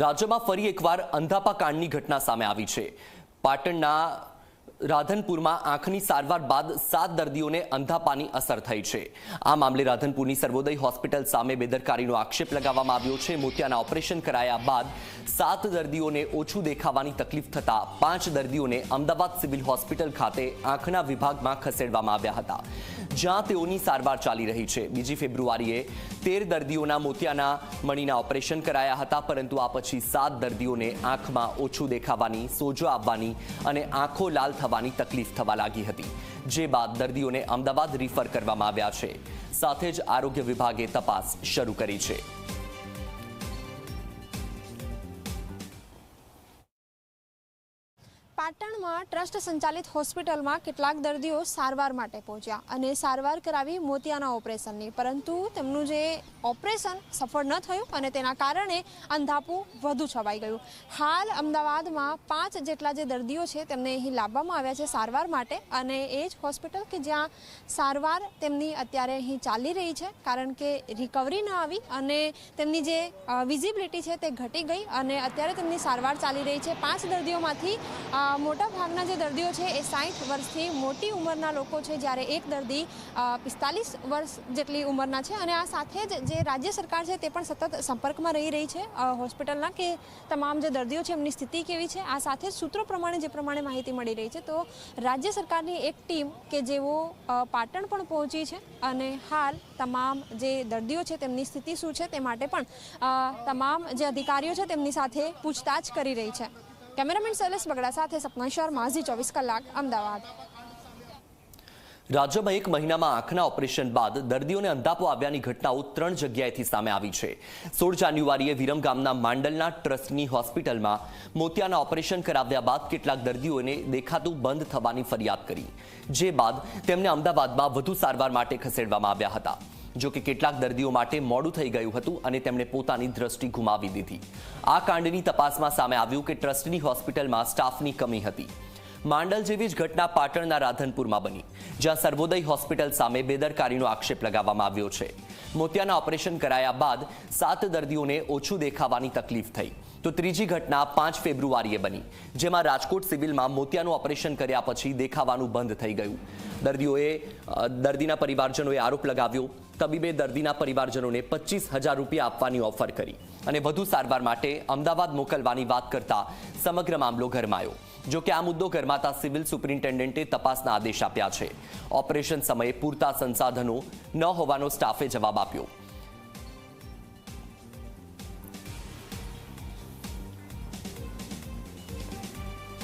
રાજ્યમાં ફરી એકવાર અંધાપા કાંડની ઘટના સામે આવી છે. પાટણના રાધનપુરમાં આંખની સારવાર બાદ સાત દર્દીઓને અંધાપાની અસર થઈ છે. આ મામલે રાધનપુરની સર્વોદય હોસ્પિટલ સામે બેદરકારીનો આક્ષેપ લગાવવામાં આવ્યો છે. મોતિયાના ઓપરેશન કરાયા બાદ સાત દર્દીઓને ઓછું દેખાવાની તકલીફ થતા પાંચ દર્દીઓને અમદાવાદ સિવિલ હોસ્પિટલ ખાતે આંખના વિભાગમાં ખસેડવામાં આવ્યા હતા. જ્યાં તેઓની સારવાર ચાલી રહી છે. બીજી ફેબ્રુઆરીએ તેર દર્દીઓના મોતિયાના મણીના ઓપરેશન કરાયા હતા, પરંતુ આ પછી સાત દર્દીઓને આંખમાં ઓછું દેખાવાની, સોજો આવવાની અને આંખો લાલ થવાની તકલીફ થવા લાગી હતી, જે બાદ દર્દીઓને અમદાવાદ રિફર કરવામાં આવ્યા છે. સાથે જ આરોગ્ય વિભાગે તપાસ શરૂ કરી છે. પાટણમાં ટ્રસ્ટ સંચાલિત હોસ્પિટલમાં કેટલાક દર્દીઓ સારવાર માટે પહોંચ્યા અને સારવાર કરાવી મોતિયાના ઓપરેશનની. પરંતુ તેમનું જે ઓપરેશન સફળ ન થયું અને તેના કારણે અંધાપું વધુ છવાઈ ગયું. હાલ અમદાવાદમાં પાંચ જેટલા જે દર્દીઓ છે તેમને અહીં લાવવામાં આવ્યા છે સારવાર માટે અને એ જ હોસ્પિટલ કે જ્યાં સારવાર તેમની અત્યારે અહીં ચાલી રહી છે, કારણ કે રિકવરી ન આવી અને તેમની જે વિઝિબિલિટી છે તે ઘટી ગઈ અને અત્યારે તેમની સારવાર ચાલી રહી છે. પાંચ દર્દીઓમાંથી અ, મોટા ભાગના જે દર્દીઓ છે એ સાઠ વર્ષથી મોટી ઉંમરના લોકો છે જ્યારે એક દર્દી પિસ્તાલીસ વર્ષ જેટલી ઉંમરના છે. અને આ સાથે જ જે રાજ્ય સરકાર છે તે પણ સતત સંપર્કમાં રહી રહી છે હોસ્પિટલના કે તમામ જે દર્દીઓ છે એમની સ્થિતિ કેવી છે. આ સાથે સૂત્રો પ્રમાણે જે પ્રમાણે માહિતી મળી રહી છે. તો રાજ્ય સરકારની એક ટીમ કે જેઓ પાટણ પણ પહોંચી છે અને હાલ તમામ જે દર્દીઓ છે તેમની સ્થિતિ શું છે તે માટે પણ તમામ જે અધિકારીઓ છે તેમની સાથે પૂછતાછ કરી રહી છે. કેમેરામેન શૈલેષ બગડા સાથે સપના શર્મા, ઝી ચોવીસ કલાક, અમદાવાદ. રાજ્યમાં એક મહિનામાં આંખના ઓપરેશન બાદ દર્દીઓને અંધાપો આવ્યાની ઘટનાઓ ત્રણ જગ્યાએથી સામે આવી છે. સોળ જાન્યુઆરીએ વિરમ ગામના માંડલના ટ્રસ્ટની હોસ્પિટલમાં મોતિયાના ઓપરેશન કરાવ્યા બાદ કેટલાક દર્દીઓને દેખાતું બંધ થવાની ફરિયાદ કરી. જે બાદ તેમને અમદાવાદમાં વધુ સારવાર માટે ખસેડવામાં આવ્યા હતા. જો કે કેટલાક દર્દીઓ માટે મોડું થઈ ગયું હતું અને તેમણે પોતાની દ્રષ્ટિ ગુમાવી દીધી. આ કાંડની તપાસમાં સામે આવ્યું કે ટ્રસ્ટની હોસ્પિટલમાં સ્ટાફની કમી હતી. માંડલ જેવી જ ઘટના પાટણના રાધનપુરમાં બની, જ્યાં સર્વોદય હોસ્પિટલ સામે બેદરકારીનો આક્ષેપ લગાવવામાં આવ્યો છે. મોતિયાના ઓપરેશન કરાયા બાદ સાત દર્દીઓને ઓછું દેખાવાની તકલીફ થઈ. તો ત્રીજી ઘટના પાંચ ફેબ્રુઆરીએ બની, જેમાં રાજકોટ સિવિલમાં મોતિયાનું ઓપરેશન કર્યા પછી દેખાવાનું બંધ થઈ ગયું. દર્દીઓએ દર્દીના પરિવારજનોએ આરોપ લગાવ્યો, તબીબે દર્દીના પરિવારજનોને પચીસ હજાર રૂપિયા આપવાની ઓફર કરી અને વધુ સારવાર માટે અમદાવાદ મોકલવાની વાત કરતા સમગ્ર મામલો ગરમાયો. જો કે આ મુદ્દો ગરમાતા સિવિલ સુપ્રિન્ટેન્ડન્ટે તપાસના આદેશ આપ્યા છે. ઓપરેશન સમયે પૂરતા સંસાધનો ન હોવાનો સ્ટાફે જવાબ આપ્યો.